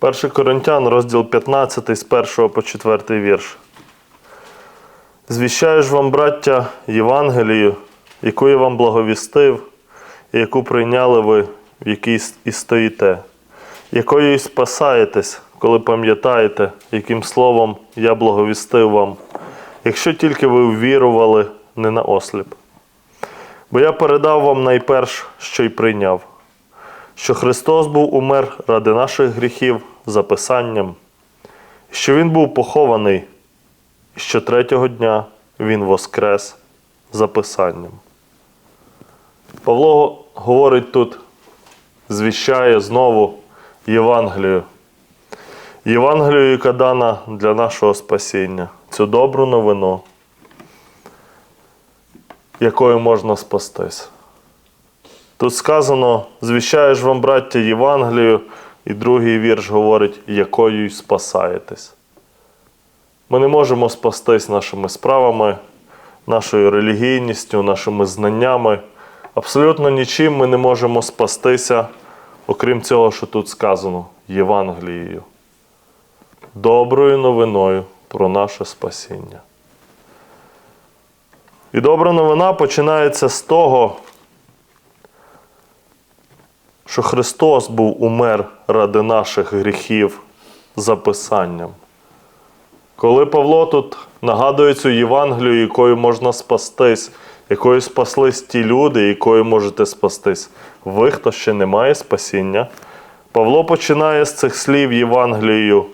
1 Коринтян, розділ 15, з 1 по 4 вірш. Звіщаю ж вам, браття, Євангелію, яку я вам благовістив, і яку прийняли ви, в якій і стоїте, якою і спасаєтесь, коли пам'ятаєте, яким словом я благовістив вам, якщо тільки ви ввірували не на осліп. Бо я передав вам найперш, що й прийняв, що Христос був умер ради наших гріхів за Писанням, що Він був похований, що третього дня Він воскрес за Писанням. Павло говорить тут, звіщає знову Євангелію. Євангелію, яка дана для нашого спасіння, цю добру новину, якою можна спастись. Тут сказано, звіщаєш вам, браття, Євангелію, і другий вірш говорить, якою й спасаєтесь. Ми не можемо спастись нашими справами, нашою релігійністю, нашими знаннями. Абсолютно нічим ми не можемо спастися, окрім цього, що тут сказано Євангелією. Доброю новиною про наше спасіння. І добра новина починається з того, що Христос був умер ради наших гріхів за Писанням. Коли Павло тут нагадує цю Євангелію, якою можна спастись, якою спаслись ті люди, якою можете спастись, ви, хто ще не має спасіння, Павло починає з цих слів Євангелією.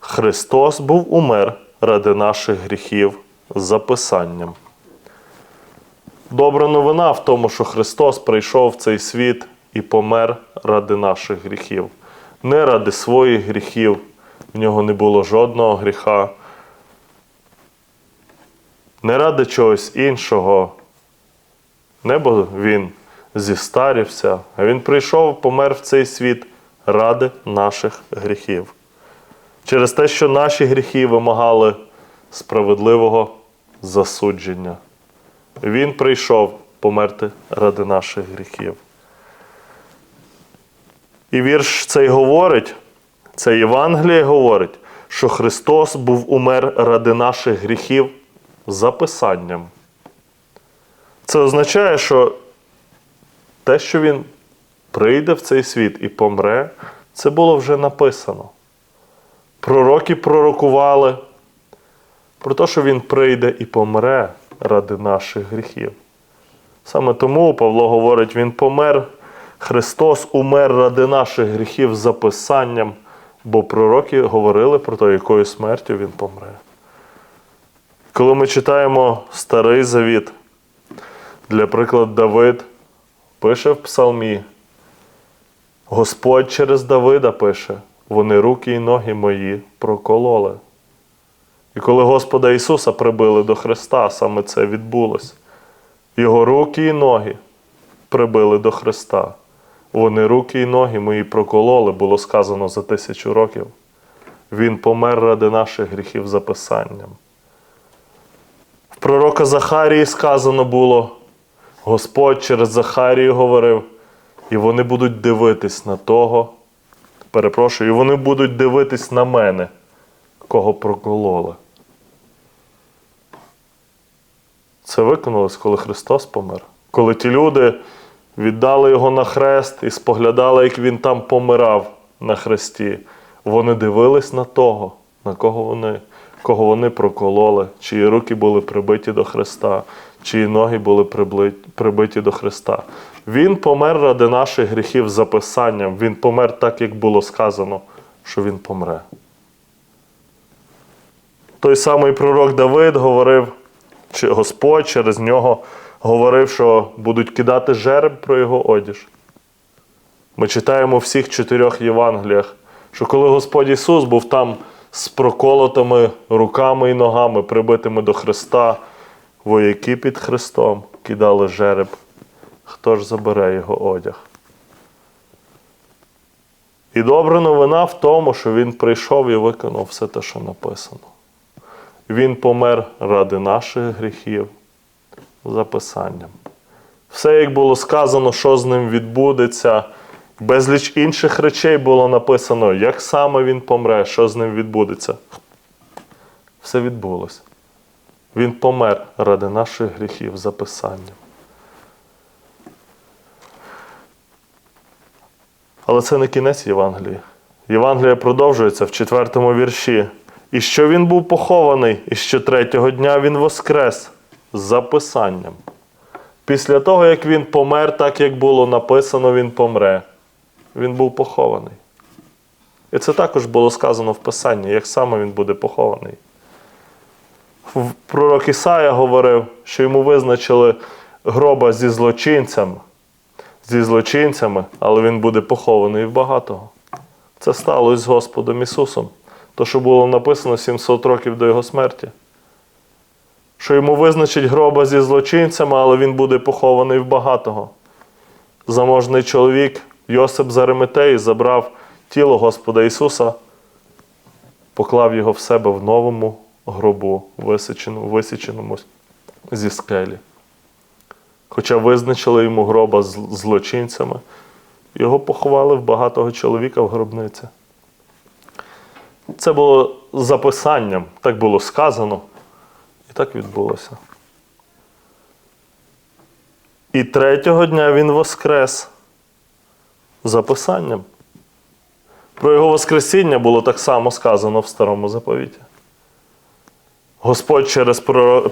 Христос був умер ради наших гріхів за Писанням. Добра новина в тому, що Христос прийшов в цей світ і помер ради наших гріхів. Не ради своїх гріхів, в нього не було жодного гріха. Не ради чогось іншого. Не бо він зістарівся, а він прийшов, помер в цей світ ради наших гріхів. Через те, що наші гріхи вимагали справедливого засудження. Він прийшов померти ради наших гріхів. І вірш цей говорить, це Євангеліє говорить, що Христос був умер ради наших гріхів за Писанням. Це означає, що те, що Він прийде в цей світ і помре, це було вже написано. Пророки пророкували про те, що Він прийде і помре ради наших гріхів. Саме тому Павло говорить, Він помер, Христос умер ради наших гріхів за Писанням, бо пророки говорили про те, якою смертю Він помре. Коли ми читаємо Старий Завіт, для прикладу, Давид пише в Псалмі, Господь через Давида пише, вони руки і ноги мої прокололи. І коли Господа Ісуса прибили до Христа, саме це відбулося. Його руки і ноги прибили до Христа. Вони руки і ноги мої прокололи, було сказано за тисячу років. Він помер ради наших гріхів за Писанням. В пророка Захарії сказано було, Господь через Захарію говорив, і вони будуть дивитись на того, перепрошую, і вони будуть дивитись на мене, кого прокололи. Це виконалось, коли Христос помер. Коли ті люди віддали його на хрест і споглядали, як він там помирав на хресті, вони дивились на того, на кого вони, кого вони прокололи, чиї руки були прибиті до Христа, чиї ноги були прибиті до Христа. Він помер ради наших гріхів за Писанням. Він помер так, як було сказано, що він помре. Той самий пророк Давид говорив, чи Господь через нього говорив, що будуть кидати жереб про його одіж. Ми читаємо в всіх чотирьох Євангеліях, що коли Господь Ісус був там з проколотими руками і ногами, прибитими до Христа, вояки під Христом кидали жереб. Хто ж забере його одяг? І добра новина в тому, що Він прийшов і виконав все те, що написано. Він помер ради наших гріхів за Писанням. Все, як було сказано, що з ним відбудеться, Безліч інших речей було написано, як саме він помре, що з ним відбудеться. Все відбулося. Він помер ради наших гріхів за Писанням. Але це не кінець Євангелії. Євангелія продовжується в четвертому вірші. І що він був похований, і що третього дня він воскрес за Писанням. Після того, як він помер, так як було написано, він помре. Він був похований. І це також було сказано в Писанні, як саме він буде похований. Пророк Ісая говорив, що йому визначили гроба зі злочинцями, зі злочинцями, але він буде похований в багатого. Це сталося з Господом Ісусом. То, що було написано 700 років до Його смерті. Що йому визначить гроба зі злочинцями, але він буде похований в багатого. Заможний чоловік Йосип з Аримитеї забрав тіло Господа Ісуса, поклав його в себе в новому гробу, висіченому, висіченому зі скелі. Хоча визначили йому гроба з злочинцями, його поховали в багатого чоловіка в гробниці. Це було записанням, так було сказано, і так відбулося. І третього дня він воскрес записанням. Про його Воскресіння було так само сказано в Старому заповіті. Господь через,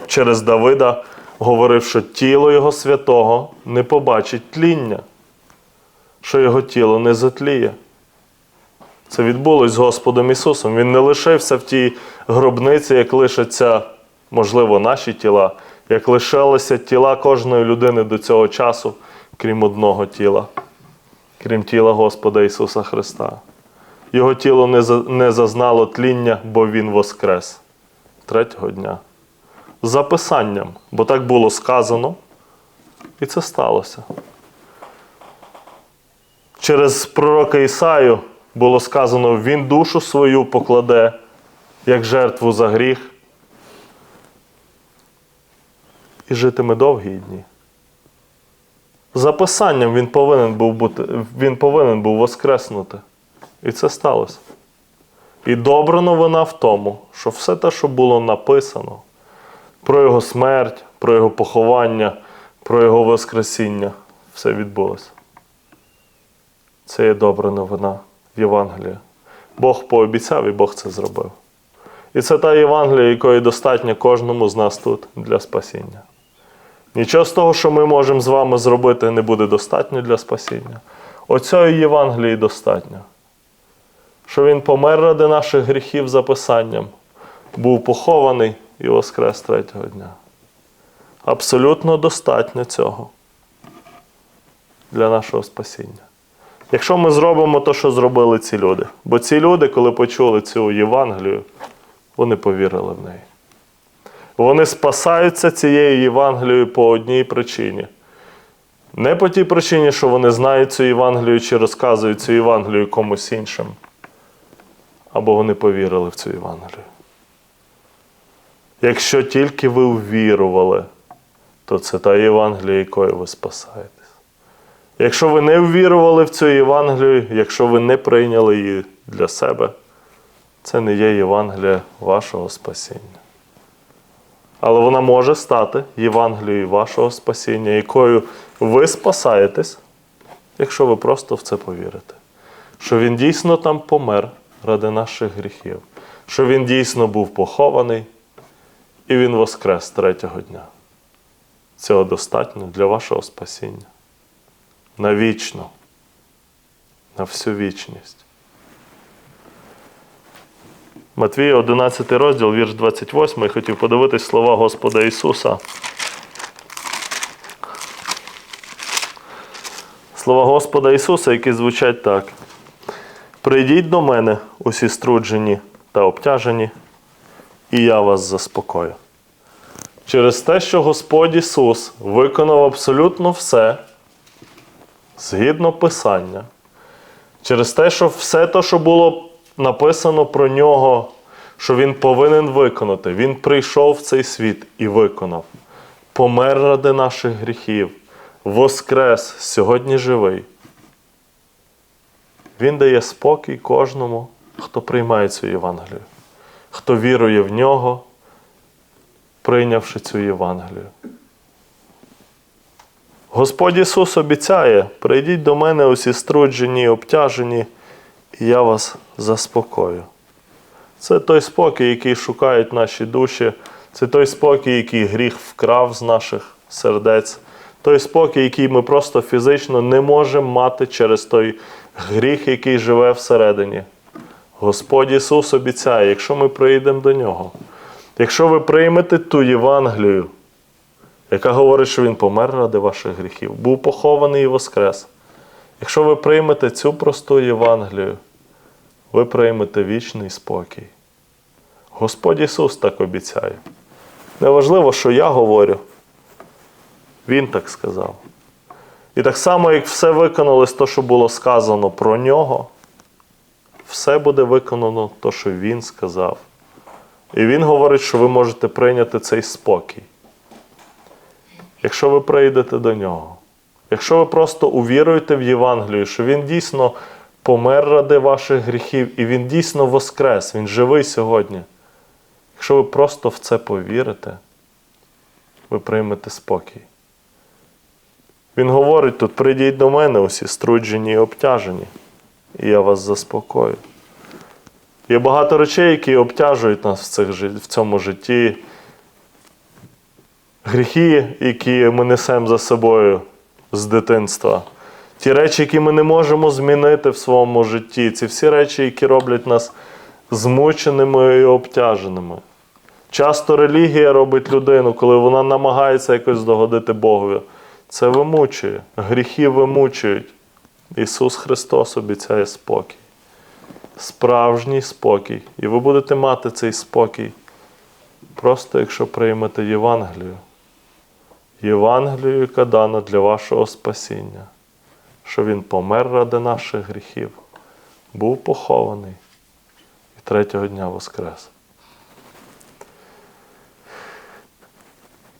через Давида говорив, що тіло Його святого не побачить тління, що його тіло не затліє. Це відбулось з Господом Ісусом. Він не лишився в тій гробниці, як лишаться, можливо, наші тіла, як лишалися тіла кожної людини до цього часу, крім одного тіла, крім тіла Господа Ісуса Христа. Його тіло не, зазнало тління, бо Він воскрес третього дня. За Писанням, бо так було сказано, і це сталося. Через пророка Ісаю було сказано, Він душу свою покладе як жертву за гріх і житиме довгі дні. За Писанням він повинен був бути, він повинен був воскреснути. І це сталося. І добра новина в тому, що все те, що було написано про його смерть, про його поховання, про його Воскресіння, все відбулося. Це є добра новина Євангелія. Бог пообіцяв і Бог це зробив. І це та Євангелія, якої достатньо кожному з нас тут для спасіння. Нічого з того, що ми можемо з вами зробити, не буде достатньо для спасіння. Оцього Євангелії достатньо. Що Він помер ради наших гріхів за Писанням, був похований і воскрес третього дня. Абсолютно достатньо цього для нашого спасіння. Якщо ми зробимо те, що зробили ці люди. Бо ці люди, коли почули цю Євангелію, вони повірили в неї. Вони спасаються цією Євангелією по одній причині. Не по тій причині, що вони знають цю Євангелію чи розказують цю Євангелію комусь іншим, або вони повірили в цю Євангелію. Якщо тільки ви ввірували, то це та Євангелія, якою ви спасаєтесь. Якщо ви не ввірували в цю Євангелію, якщо ви не прийняли її для себе, це не є Євангелія вашого спасіння. Але вона може стати Євангелією вашого спасіння, якою ви спасаєтесь, якщо ви просто в це повірите. Що Він дійсно там помер ради наших гріхів, що Він дійсно був похований, і Він воскрес третього дня. Цього достатньо для вашого спасіння. Навічно, на всю вічність. Матвія, 11 розділ, вірш 28. Я хотів подивитись слова Господа Ісуса. Слова Господа Ісуса, які звучать так. Прийдіть до мене, усі струджені та обтяжені, і я вас заспокою. Через те, що Господь Ісус виконав абсолютно все згідно Писання, через те, що все те, що було написано про нього, що він повинен виконати, він прийшов в цей світ і виконав. Помер ради наших гріхів, воскрес, сьогодні живий. Він дає спокій кожному, хто приймає цю Євангелію, хто вірує в нього, прийнявши цю Євангелію. Господь Ісус обіцяє: прийдіть до мене усі струджені і обтяжені, і я вас заспокою. Це той спокій, який шукають наші душі, це той спокій, який гріх вкрав з наших сердець, той спокій, який ми просто фізично не можемо мати через той гріх, який живе всередині. Господь Ісус обіцяє, якщо ми прийдемо до Нього, якщо ви приймете ту Євангелію, яка говорить, що Він помер ради ваших гріхів, був похований і воскрес. Якщо ви приймете цю просту Євангелію, ви приймете вічний спокій. Господь Ісус так обіцяє. Неважливо, що я говорю. Він так сказав. І так само, як все виконалось, то, що було сказано про нього, все буде виконано то, що Він сказав. І Він говорить, що ви можете прийняти цей спокій. Якщо ви прийдете до нього, якщо ви просто увіруєте в Євангелію, що Він дійсно помер ради ваших гріхів, і Він дійсно воскрес, Він живий сьогодні. Якщо ви просто в це повірите, ви приймете спокій. Він говорить тут: прийдіть до мене усі струджені і обтяжені, і я вас заспокою. Є багато речей, які обтяжують нас в, цих, в цьому житті. Гріхи, які ми несемо за собою з дитинства. Ті речі, які ми не можемо змінити в своєму житті, ці всі речі, які роблять нас змученими і обтяженими. Часто релігія робить людину, коли вона намагається якось догодити Богові. Це вимучує. Гріхи вимучують. Ісус Христос обіцяє спокій. Справжній спокій. І ви будете мати цей спокій, просто якщо приймете Євангелію. Євангелію, яка дана для вашого спасіння, що Він помер ради наших гріхів, був похований і третього дня воскрес.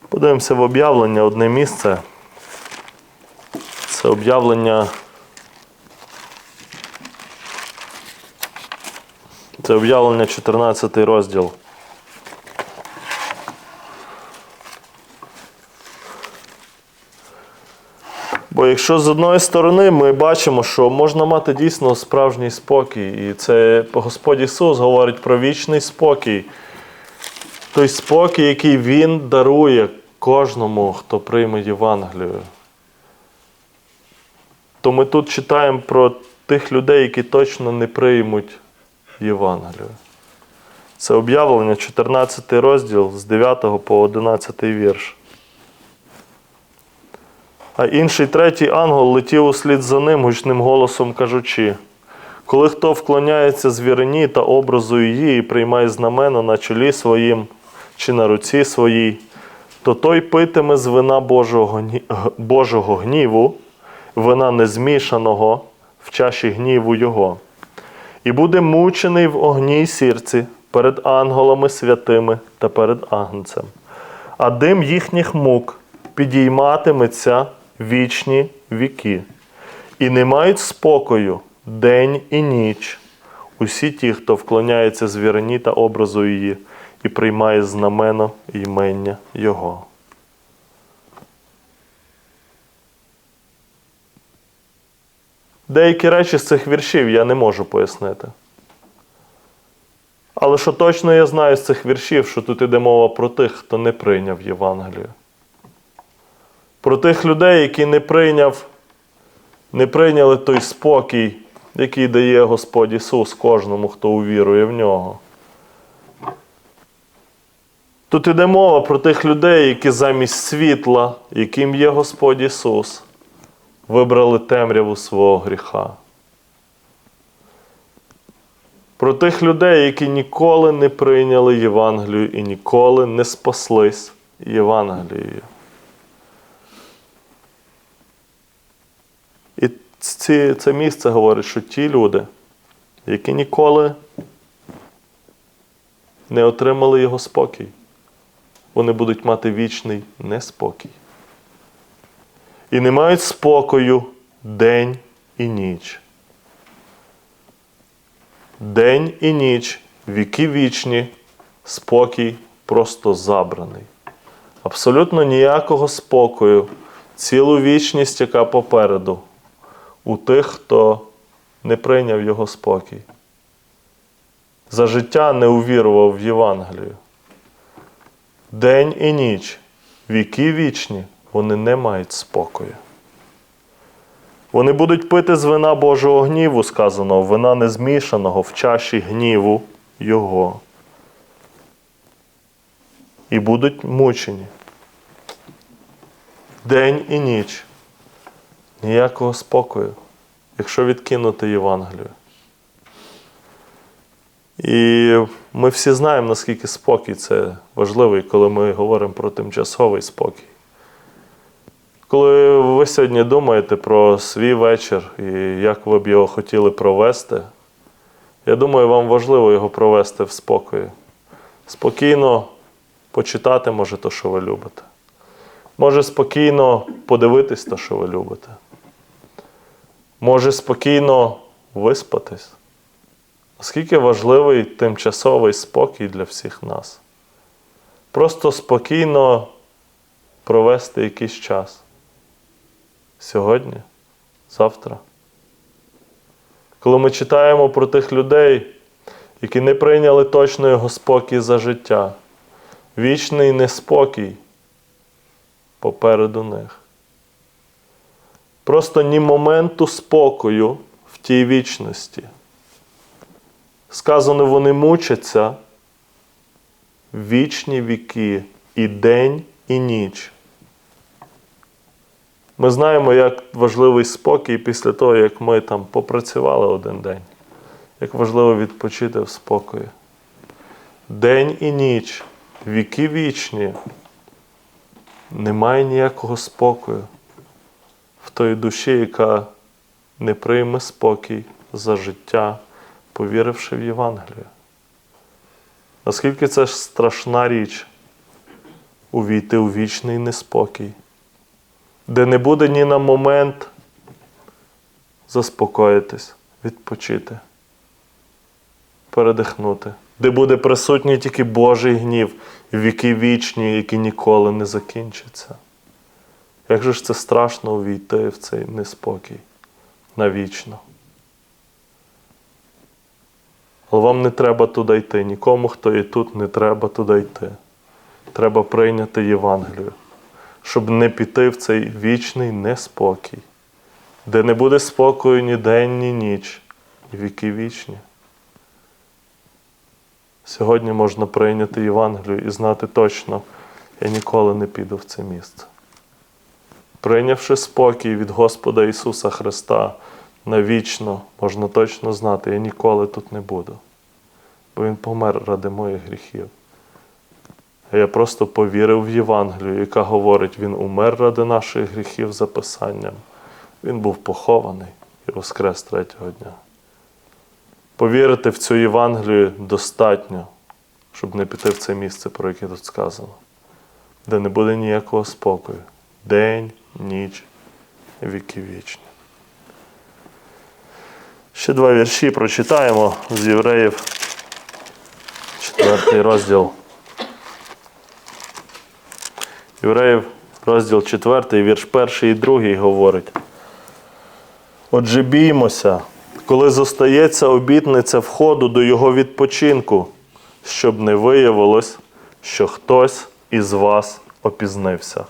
Подивимося в об'явлення одне місце. Це об'явлення. Це об'явлення 14 розділ. Якщо з одної сторони ми бачимо, що можна мати дійсно справжній спокій, і це Господь Ісус говорить про вічний спокій, той спокій, який Він дарує кожному, хто прийме Євангелію. То ми тут читаємо про тих людей, які точно не приймуть Євангелію. Це об'явлення, 14 розділ з 9 по 11 вірш. А інший третій ангел летів услід за ним гучним голосом кажучи: коли хто вклоняється звірині та образу її і приймає знамено на чолі своїм чи на руці своїй, то той питиме з вина Божого, Божого гніву, вина незмішаного в чаші гніву Його, і буде мучений в огні й сірці перед ангелами святими та перед агнцем. А дим їхніх мук підійматиметься вічні віки, і не мають спокою день і ніч. Усі ті, хто вклоняється звірині та образу її, і приймає знамено ймення Його. Деякі речі з цих віршів я не можу пояснити. Але що точно я знаю з цих віршів, що тут іде мова про тих, хто не прийняв Євангелію. Про тих людей, які не прийняв, не прийняли той спокій, який дає Господь Ісус кожному, хто увірує в нього. Тут іде мова про тих людей, які замість світла, яким є Господь Ісус, вибрали темряву свого гріха. Про тих людей, які ніколи не прийняли Євангелію і ніколи не спаслись Євангелією. І ці, це місце говорить, що ті люди, які ніколи не отримали його спокій, вони будуть мати вічний неспокій. І не мають спокою день і ніч. День і ніч, віки вічні, спокій просто забраний. Абсолютно ніякого спокою, цілу вічність, яка попереду, у тих, хто не прийняв його спокій. За життя не увірував в Євангелію. День і ніч, віки вічні, вони не мають спокою. Вони будуть пити з вина Божого гніву, сказано, вина незмішаного в чаші гніву Його. І будуть мучені. День і ніч. Ніякого спокою, якщо відкинути Євангелію. І ми всі знаємо, наскільки спокій це важливий, коли ми говоримо про тимчасовий спокій. Коли ви сьогодні думаєте про свій вечір і як ви б його хотіли провести, я думаю, вам важливо його провести в спокої. Спокійно почитати може те, що ви любите. Може спокійно подивитись те, що ви любите. Може спокійно виспатись. Наскільки важливий тимчасовий спокій для всіх нас. Просто спокійно провести якийсь час. Сьогодні, завтра. Коли ми читаємо про тих людей, які не прийняли точно його спокій за життя, вічний неспокій попереду них. Просто ні моменту спокою в тій вічності. Сказано, вони мучаться вічні віки і день, і ніч. Ми знаємо, як важливий спокій після того, як ми там попрацювали один день, як важливо відпочити в спокої. День і ніч, віки вічні, немає ніякого спокою в той душі, яка не прийме спокій за життя, повіривши в Євангелію. Наскільки це ж страшна річ увійти у вічний неспокій, де не буде ні на момент заспокоїтись, відпочити, передихнути, де буде присутній тільки Божий гнів, віки вічні, які ніколи не закінчаться. Як же ж це страшно увійти в цей неспокій навічно? Але вам не треба туди йти. Нікому, хто є тут, не треба туди йти. Треба прийняти Євангелію, щоб не піти в цей вічний неспокій, де не буде спокою ні день, ні ніч, і віки вічні. Сьогодні можна прийняти Євангелію і знати точно, я ніколи не піду в це місце. Прийнявши спокій від Господа Ісуса Христа навічно, можна точно знати, я ніколи тут не буду. Бо Він помер ради моїх гріхів. Я просто повірив в Євангелію, яка говорить, Він умер ради наших гріхів за Писанням. Він був похований і воскрес третього дня. Повірити в цю Євангелію достатньо, щоб не піти в це місце, про яке тут сказано, де не буде ніякого спокою. День, ніч, віки вічні. Ще два вірші прочитаємо з євреїв, четвертий розділ. Євреїв, розділ 4, вірш 1 і 2 говорить. Отже, біймося, коли зостається обітниця входу до його відпочинку, щоб не виявилось, що хтось із вас опізнився.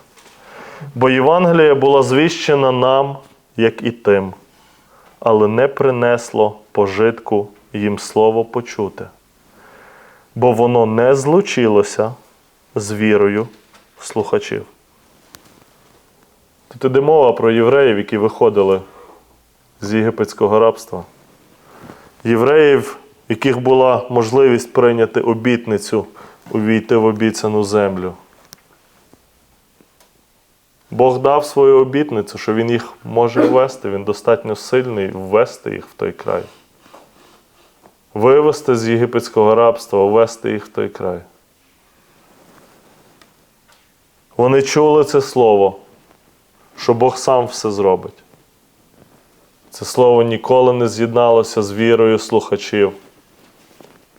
Бо Євангелія була звіщена нам, як і тим, але не принесло пожитку їм слово почути, бо воно не злучилося з вірою слухачів. Тут іде мова про євреїв, які виходили з єгипетського рабства. Євреїв, яких була можливість прийняти обітницю, увійти в обіцяну землю. Бог дав свою обітницю, що Він їх може ввести, Він достатньо сильний ввести їх в той край. Вивести з єгипетського рабства, ввести їх в той край. Вони чули це слово, що Бог сам все зробить. Це слово ніколи не з'єдналося з вірою слухачів.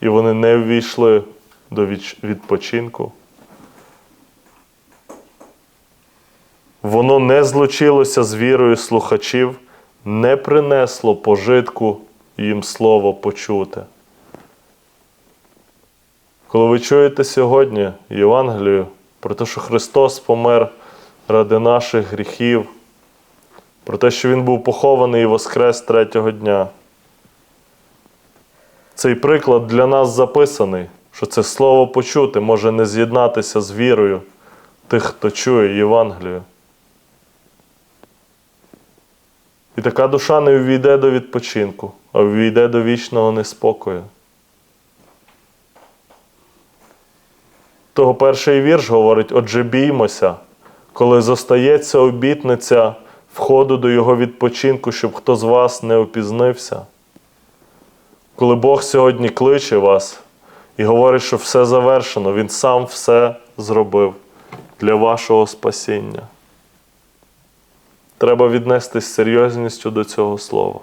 і вони не ввійшли до відпочинку. Воно не злучилося з вірою слухачів, не принесло пожитку їм слово почуте. Коли ви чуєте сьогодні Євангелію про те, що Христос помер ради наших гріхів, про те, що Він був похований і воскрес третього дня. Цей приклад для нас записаний, що це слово почути може не з'єднатися з вірою тих, хто чує Євангелію. І така душа не увійде до відпочинку, а увійде до вічного неспокою. Того перший вірш говорить: отже, біймося, коли зостається обітниця входу до його відпочинку, щоб хто з вас не опізнився. Коли Бог сьогодні кличе вас і говорить, що все завершено, Він сам все зробив для вашого спасіння. Треба віднестись з серйозністю до цього слова.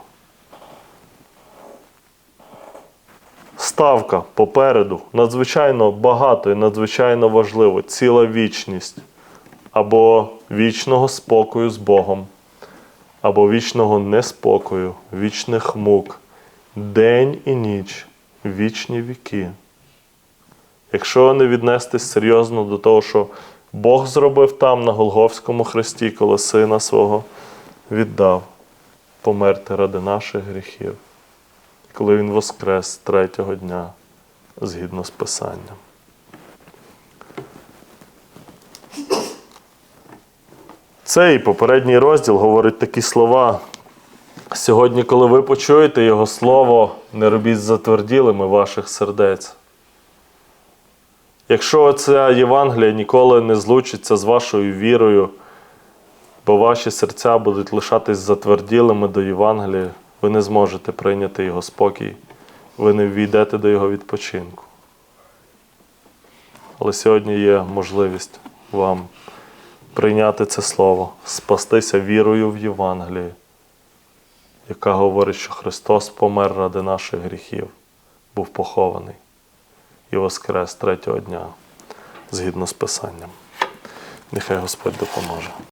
Ставка попереду надзвичайно багато і надзвичайно важливо. Ціла вічність або вічного спокою з Богом, або вічного неспокою, вічних мук, день і ніч, вічні віки. Якщо не віднестись серйозно до того, що Бог зробив там на Голговському хресті, коли сина свого віддав померти ради наших гріхів, коли Він воскрес третього дня згідно з Писанням. Цей попередній розділ говорить такі слова. Сьогодні, коли ви почуєте Його Слово, не робіть затверділими ваших сердець. Якщо ця Євангелія ніколи не злучиться з вашою вірою, бо ваші серця будуть лишатись затверділими до Євангелія, ви не зможете прийняти Його спокій, ви не ввійдете до Його відпочинку. Але сьогодні є можливість вам прийняти це слово, спастися вірою в Євангеліє, яка говорить, що Христос помер ради наших гріхів, був похований і воскрес третього дня згідно з Писанням. Нехай Господь допоможе.